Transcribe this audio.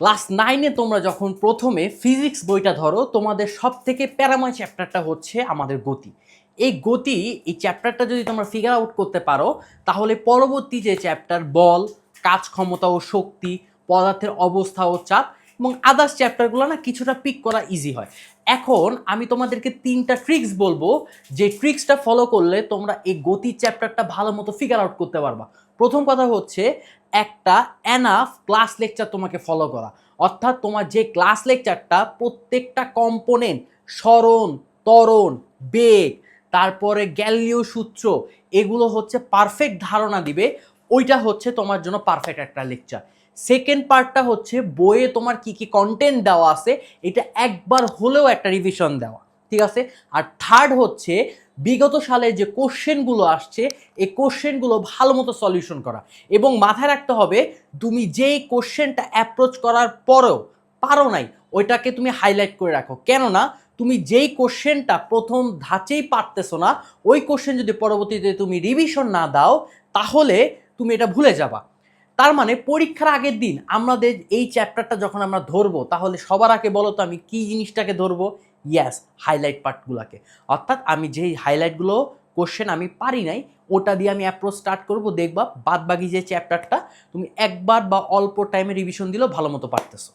Class নাইনে তোমরা যখন প্রথমে ফিজিক্স বইটা ধরো, তোমাদের সব থেকে প্যারাময় চ্যাপ্টারটা হচ্ছে আমাদের গতি। এই গতি, এই চ্যাপ্টারটা যদি তোমরা ফিগার আউট করতে পারো, তাহলে পরবর্তী যে চ্যাপ্টার, বল, কাজ ক্ষমতা ও শক্তি, পদার্থের অবস্থা ও চাপ এবং আদার্স চ্যাপ্টারগুলো না কিছুটা পিক করা ইজি হয়। এখন আমি তোমাদেরকে তিনটা ট্রিক্স বলব, যে ট্রিক্সটা ফলো করলে তোমরা এই গতির চ্যাপ্টারটা ভালো মতো ফিগার আউট করতে পারবা। প্রথম কথা হচ্ছে, একটা অ্যানাফ ক্লাস লেকচার তোমাকে ফলো করা। অর্থাৎ তোমার যে ক্লাস লেকচারটা প্রত্যেকটা কম্পোনেন্ট স্মরণ, ত্বরণ, বেগ, তারপরে গ্যালিও সূত্র, এগুলো হচ্ছে পারফেক্ট ধারণা দিবে। ওইটা হচ্ছে তোমার জন্য পারফেক্ট একটা লেকচার সেকেন্ড পার্টটা হচ্ছে বইয়ে তোমার কি কি কন্টেন্ট দেওয়া আছে, এটা একবার হলেও একটা রিভিশন দেওয়া, ঠিক আছে? আর থার্ড হচ্ছে বিগত সালে যে কোশ্চেনগুলো আসছে, এই কোশ্চেনগুলো ভালো মতো সলিউশন করা। এবং মাথায় রাখতে হবে, তুমি যেই কোশ্চেনটা অ্যাপ্রোচ করার পরেও পারো নাই, ওইটাকে তুমি হাইলাইট করে রাখো। কেননা, তুমি যেই কোশ্চেনটা প্রথম ধাঁচেই পারতেছো না, ওই কোশ্চেন যদি পরবর্তীতে তুমি রিভিশন না দাও, তাহলে তুমি এটা ভুলে যাবা। তার মানে পরীক্ষার আগের দিন আমাদের এই চ্যাপ্টারটা যখন আমরা ধরবো, তাহলে সবার আগে বলো তো আমি কী জিনিসটাকে ধরবো? ইয়াস হাইলাইট পার্টগুলোকে অর্থাৎ আমি যেই হাইলাইটগুলো কোশ্চেন আমি পারি নাই, ওটা দিয়ে আমি অ্যাপ্রোচ স্টার্ট করব, দেখবা বাদবাকি যে চ্যাপ্টারটা তুমি একবার বা অল্প টাইমে রিভিশন দিলেও ভালো মতো পারতেছো।